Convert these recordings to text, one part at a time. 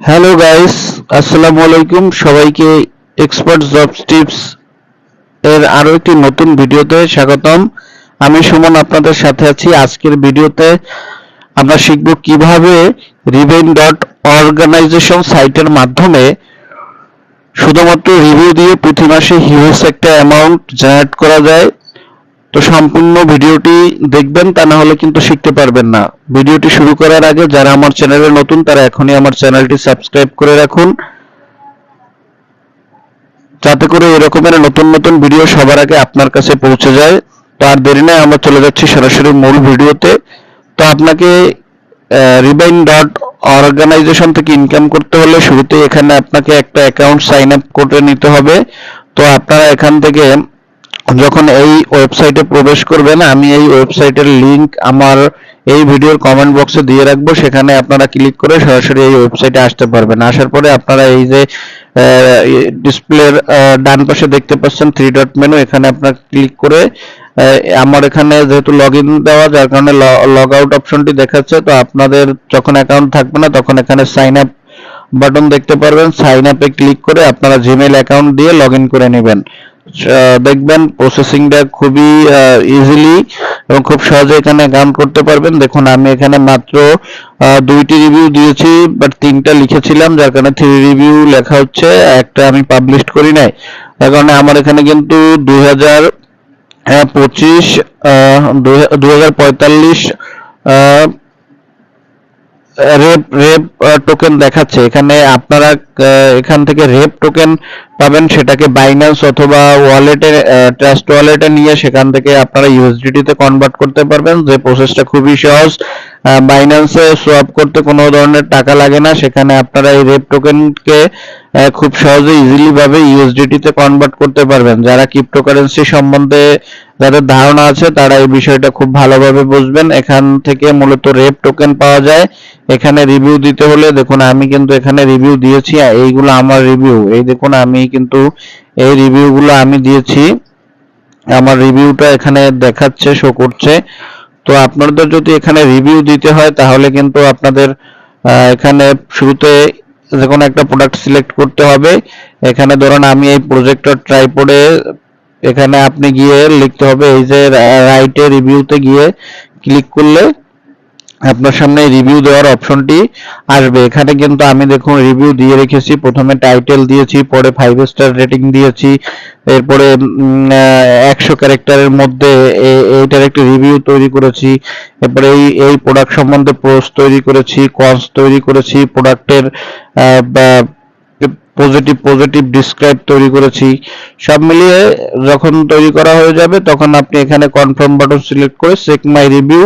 Hello guys আসসালামু আলাইকুম সবাইকে এক্সপার্ট জব টিপস এর আরও একটি নতুন ভিডিওতে স্বাগতম। আমি সুমন, আপনাদের সাথে আছি। আজকের ভিডিওতে আমরা শিখব কীভাবে রিভেন ডট অর্গানাইজেশন সাইটের মাধ্যমে শুধুমাত্র রিভিউ দিয়ে প্রতি মাসে হিউজ একটা অ্যামাউন্ট জেনারেট করা যায়। তো সম্পূর্ণ ভিডিওটি দেখবেন, তা না হলে কিন্তু শিখতে পারবেন না। ভিডিওটি শুরু করার আগে যারা আমার চ্যানেলে নতুন, তারা এখনই আমার চ্যানেলটি সাবস্ক্রাইব করে রাখুন। যাতে করে এরকমের নতুন নতুন ভিডিও সবার আগে আপনার কাছে পৌঁছে যায়। তো আর দেরি নয়, আমরা চলে যাচ্ছি সরাসরি মূল ভিডিওতে। তো আপনাকে রিবাইন ডট অর্গানাইজেশন থেকে ইনকাম করতে হলে শুরুতে এখানে আপনাকে একটা অ্যাকাউন্ট সাইন আপ করে নিতে হবে। তো আপনারা এখান থেকে যখন এই ওয়েবসাইটে প্রবেশ করবেন আমি এই ওয়েবসাইটের লিংক আমার এই ভিডিওর কমেন্ট বক্সে দিয়ে রাখব। সেখানে আপনারা ক্লিক করে সরাসরি এই ওয়েবসাইটে আসতে পারবেন। আসার পরে আপনারা এই যে ডিসপ্লের ডান পাশে দেখতে পাচ্ছেন থ্রি ডট মেনু এখানে আপনার ক্লিক করে আমার এখানে যেহেতু লগ ইন দেওয়া, যার কারণে লগ আউট অপশনটি দেখাচ্ছে, তো আপনাদের যখন অ্যাকাউন্ট থাকবে না, তখন এখানে সাইন আপ বাটন দেখতে পারবেন। সাইন আপে ক্লিক করে আপনারা জিমেল অ্যাকাউন্ট দিয়ে লগ করে নেবেন। দেখবেন প্রসেসিংটা খুবই ইজিলি এবং খুব সহজে এখানে অ্যাকাউন্ট করতে পারবেন। দেখুন, আমি এখানে মাত্র দুইটি রিভিউ দিয়েছি বাট তিনটা লিখেছিলাম, যার কারণে থ্রি রিভিউ লেখা হচ্ছে, একটা আমি পাবলিশ করি নাই। তার কারণে আমার এখানে কিন্তু দুই হাজার পঁচিশ দুই হাজার পঁয়তাল্লিশ রেপ রেপ টোকেন দেখাচ্ছে। এখানে আপনারা এখান থেকে রেপ টোকেন পাবেন, সেটাকে বাইন্যান্স অথবা ওয়ালেটে ট্রাস্ট ওয়ালেটে নিয়ে সেখান থেকে আপনারা ইউএসডিটি তে কনভার্ট করতে পারবেন। যে প্রসেসটা খুবই সহজ বাইন্যান্সে সোয়াপ করতে কোনো ধরনের টাকা লাগে না। সেখানে আপনারা এই রেপ টোকেনকে খুব সহজে ইজিলি ভাবে ইউএসডিটি তে কনভার্ট করতে পারবেন। যারা ক্রিপ্টোকারেন্সি সম্বন্ধে যাদের ধারণা আছে তারা এই বিষয়টা খুব ভালোভাবে বুঝবেন। এখান থেকে মূলত রেপ টোকেন পাওয়া যায়। এখানে রিভিউ দিতে হলে দেখুন, আমি কিন্তু এখানে রিভিউ দিয়েছি এইগুলো আমার রিভিউ এই দেখুন, আমি কিন্তু এই রিভিউগুলো আমি দিয়েছি। আমার রিভিউটা এখানে দেখাচ্ছে শো করছে। তো আপনাদের যদি এখানে রিভিউ দিতে হয়, তাহলে কিন্তু আপনাদের এখানে শুরুতে যে কোনো একটা প্রোডাক্ট সিলেক্ট করতে হবে। এখানে ধরুন, আমি এই প্রজেক্টর ট্রাইপডে এখানে আপনি গিয়ে লিখতে হবে এই যে রাইটে রিভিউতে গিয়ে ক্লিক করলে আপনার সামনে রিভিউ দেওয়ার অপশনটি আসবে। এখানে কিন্তু আমি দেখুন রিভিউ দিয়ে রেখেছি, প্রথমে টাইটেল দিয়েছি, পরে ফাইভ স্টার রেটিং দিয়েছি, এরপরে একশো ক্যারেক্টারের মধ্যে এইটার একটি রিভিউ তৈরি করেছি, এরপরে এই এই প্রোডাক্ট সম্বন্ধে পোস্ট তৈরি করেছি কনস তৈরি করেছি প্রোডাক্টের পজিটিভ পজিটিভ ডিসক্রাইব তৈরি করেছি। সব মিলিয়ে যখন তৈরি করা হয়ে যাবে, তখন আপনি এখানে কনফার্ম বাটন সিলেক্ট করে চেক মাই রিভিউ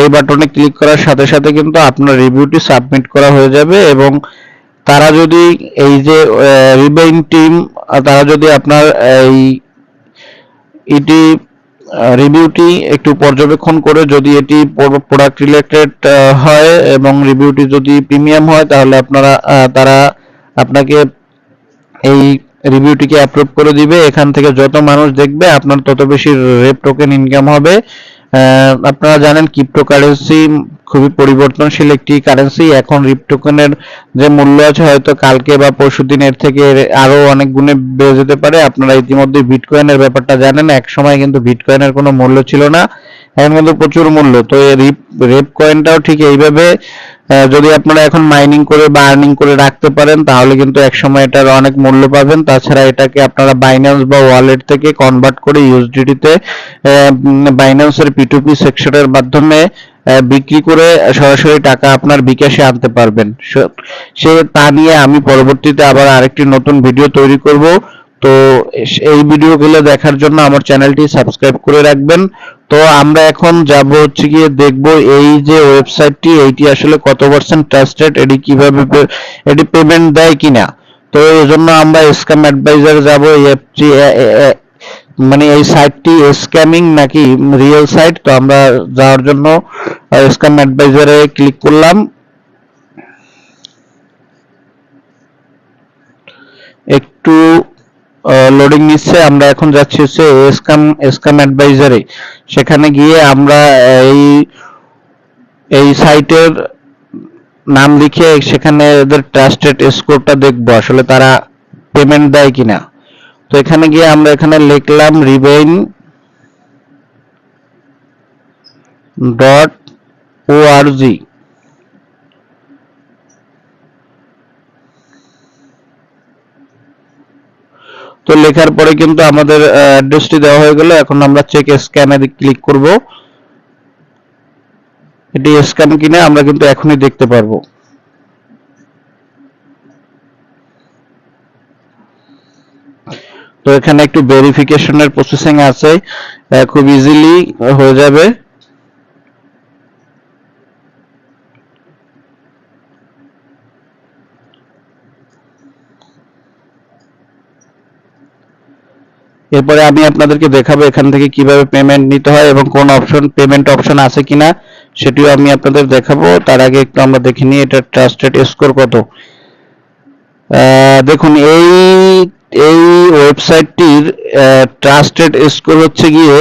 এই বাটনে ক্লিক করার সাথে সাথে কিন্তু আপনার রিভিউটি সাবমিট করা হয়ে যাবে এবং তারা যদি এই যে রিবেইন টিম তারা যদি আপনার এই এটি রিভিউটি একটু পর্যবেক্ষণ করে যদি এটি প্রোডাক্ট রিলেটেড হয় এবং রিভিউটি যদি প্রিমিয়াম হয়, তাহলে আপনারা তারা আপনাকে এই রিভিউটিকে অ্যাপ্রুভ করে দিবে। এখান থেকে যত মানুষ দেখবে, আপনার তত বেশি রেপ টোকেন ইনকাম হবে। আপনারা জানেন ক্রিপ্টোকারেন্সি খুবই পরিবর্তনশীল একটি কারেন্সি এখন রিপ টোকেনের যে মূল্য আছে, হয়তো কালকে বা পরশু দিনের থেকে আরও অনেক গুণে বেড়ে যেতে পারে। আপনারা ইতিমধ্যে বিটকয়েনের ব্যাপারটা জানেন এক সময় কিন্তু বিটকয়েনের কোনো মূল্য ছিল না। এখন কিন্তু প্রচুর মূল্য। তো এই রিপ রেপ কয়েনটাও ঠিক এইভাবে যদি আপনারা এখন মাইনিং করে বা আর্নিং করে রাখতে পারেন, তাহলে কিন্তু এক সময় এটার অনেক মূল্য পাবেন। তাছাড়া এটাকে আপনারা বাইন্যান্স বা ওয়ালেট থেকে কনভার্ট করে ইউএসডিটি তে বাইন্যান্সের পিটুপি সেকশনের মাধ্যমে বিক্রি করে সরাসরি টাকা আপনার বিকাশে আনতে পারবেন। সে তা নিয়ে আমি পরবর্তীতে আবার আরেকটি নতুন ভিডিও তৈরি করব। তো এই ভিডিওগুলো দেখার জন্য আমার চ্যানেলটি সাবস্ক্রাইব করে রাখবেন। তো আমরা এখন যাব হচ্ছে গিয়ে দেখব এই যে ওয়েবসাইটটি, এইটি আসলে কত পার্সেন্ট ট্রাস্টেড এটি কীভাবে এটি পেমেন্ট দেয় কিনা। তো এই জন্য আমরা স্ক্যাম অ্যাডভাইজার যাব অ্যাপটি মানে এই সাইটটি স্ক্যামিং নাকি রিয়েল সাইট তো আমরা যাওয়ার জন্য স্ক্যাম অ্যাডভাইজারে ক্লিক করলাম। একটু লোডিং নিচ্ছে। আমরা এখন যাচ্ছি হচ্ছে স্ক্যাম স্ক্যাম অ্যাডভাইজারে সেখানে গিয়ে আমরা এই এই সাইটের নাম লিখে সেখানে এদের ট্রাস্টেড স্কোরটা দেখব, আসলে তারা পেমেন্ট দেয় কিনা। তো এখানে গিয়ে আমরা এখানে লিখলাম রিবেইন ডট ওআরজি তো লেখার পরে কিন্তু আমাদের অ্যাড্রেসটি দেওয়া হয়ে গেল। এখন আমরা চেক স্ক্যানে ক্লিক করব। এটি স্ক্যান কিনা আমরা কিন্তু এখনই দেখতে পারব। তো এখানে একটু ভেরিফিকেশনের প্রসেসিং আছে। খুব ইজিলি হয়ে যাবে। এরপরে আমি আপনাদেরকে দেখাবো এখান থেকে কীভাবে পেমেন্ট নিতে হয় এবং কোন অপশন পেমেন্ট অপশন আছে কিনা, সেটিও আমি আপনাদের দেখাবো। তার আগে একটু আমরা দেখে নিই এটা ট্রাস্টেড স্কোর কত। দেখুন, এই এই ওয়েবসাইটটির ট্রাস্টেড স্কোর হচ্ছে গিয়ে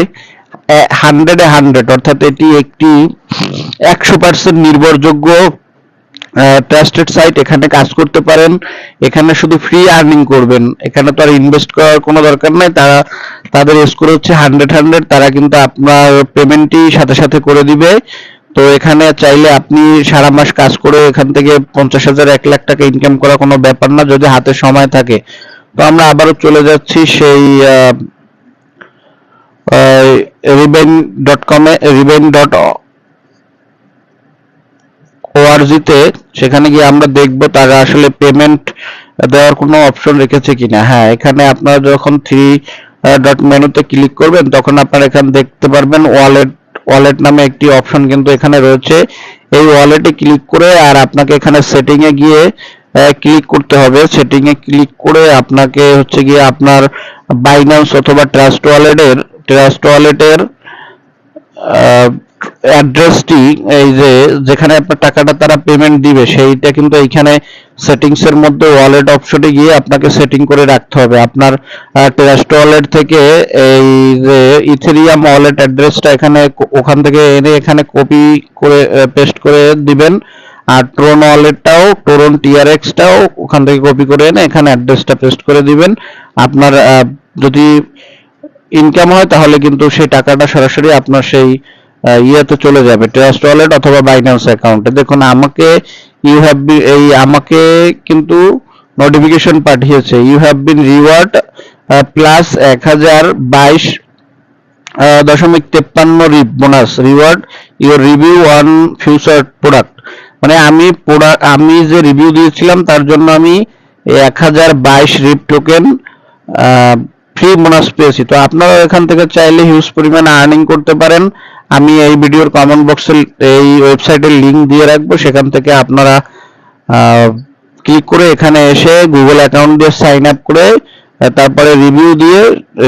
হান্ড্রেডে হান্ড্রেড অর্থাৎ এটি একটি একশো পার্সেন্ট নির্ভরযোগ্য ট্রাস্টেড সাইট এখানে কাজ করতে পারেন। এখানে শুধু ফ্রি আর্নিং করবেন। এখানে তো আর ইনভেস্ট করার কোনো দরকার নাই। তারা, তাদের স্কোর হচ্ছে হান্ড্রেড হান্ড্রেড তারা কিন্তু আপনার পেমেন্টই সাথে সাথে করে দিবে। তো এখানে চাইলে আপনি সারা মাস কাজ করে এখান থেকে পঞ্চাশ হাজার, এক লাখ টাকা ইনকাম করা কোনো ব্যাপার না, যদি হাতে সময় থাকে। তো আমরা আবারও চলে যাচ্ছি সেই রিবেন ডট কমে রিবেন ডট ওআরজিতে সেখানে গিয়ে আমরা দেখব তারা আসলে পেমেন্ট দেওয়ার কোনো অপশন রেখেছে কিনা। হ্যাঁ এখানে আপনারা যখন থ্রি ডট মেনুতে ক্লিক করবেন, তখন আপনারা এখানে দেখতে পারবেন ওয়ালেট ওয়ালেট নামে একটি অপশন কিন্তু এখানে রয়েছে। এই ওয়ালেটে ক্লিক করে আর আপনাকে এখানে সেটিং এ গিয়ে ক্লিক করতে হবে। সেটিং এ ক্লিক করে আপনাকে হচ্ছে গিয়ে আপনার বাইন্যান্স অথবা ট্রাস্ট ওয়ালেটের ট্রাস্ট ওয়ালেটের অ্যাড্রেসটি এই যে যেখানে আপনার টাকাটা তারা পেমেন্ট দিবে, সেইটা কিন্তু এইখানে সেটিংস এর মধ্যে ওয়ালেট অপশনে গিয়ে আপনাকে সেটিং করে রাখতে হবে। আপনার ট্রাস্ট ওয়ালেট থেকে এই যে ইথেরিয়াম ওয়ালেট অ্যাড্রেসটা এখানে ওখান থেকে এনে এখানে কপি করে পেস্ট করে দিবেন। আর ট্রোন ওয়ালেটটাও টোরন টিআরএক্সটাও ওখান থেকে কপি করে এনে এখানে অ্যাড্রেসটা পেস্ট করে দিবেন। আপনার যদি ইনকাম হয় তাহলে কিন্তু সেই টাকাটা সরাসরি আপনার সেই ইয়েতে চলে যাবে, ট্রাস্ট ওয়ালেট অথবা বাইন্যান্স অ্যাকাউন্টে দেখুন, আমাকে ইউ হ্যাভ এই আমাকে কিন্তু নোটিফিকেশন পাঠিয়েছে। You have been reward plus এক হাজার বাইশ দশমিক তেপ্পান্ন রিপ bonus reward your review on future product মানে আমি প্রোডাক্ট আমি যে রিভিউ দিয়েছিলাম, তার জন্য আমি এক হাজার বাইশ রিপ টোকেন ফ্রি বোনাস পেয়েছি। তো আপনারা এখান থেকে চাইলে হিউজ পরিমাণে আর্নিং করতে পারেন। আমি এই ভিডিওর কমেন্ট বক্সে এই ওয়েবসাইটের লিংক দিয়ে রাখব, সেখান থেকে আপনারা ক্লিক করে এখানে এসে গুগল অ্যাকাউন্ট দিয়ে সাইন আপ করে, তারপরে রিভিউ দিয়ে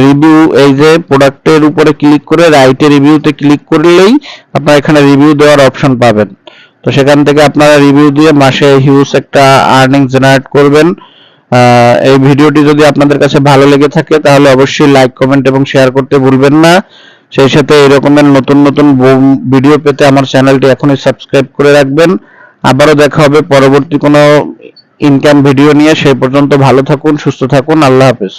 রিভিউ এই যে প্রোডাক্টের উপরে ক্লিক করে রাইটে রিভিউতে ক্লিক করলেই আপনারা এখানে রিভিউ দেওয়ার অপশন পাবেন। তো সেখান থেকে আপনারা রিভিউ দিয়ে মাসে হিউজ একটা আর্নিং জেনারেট করবেন। এই ভিডিওটি যদি আপনাদের কাছে ভালো লেগে থাকে, তাহলে অবশ্যই লাইক কমেন্ট এবং শেয়ার করতে ভুলবেন না। সেই সাথে এরকমের নতুন নতুন ভিডিও পেতে আমার চ্যানেলটি এখনই সাবস্ক্রাইব করে রাখবেন। আবারও দেখা হবে পরবর্তী কোনো ইনকাম ভিডিও নিয়ে। সেই পর্যন্ত ভালো থাকুন, সুস্থ থাকুন। আল্লাহ হাফেজ।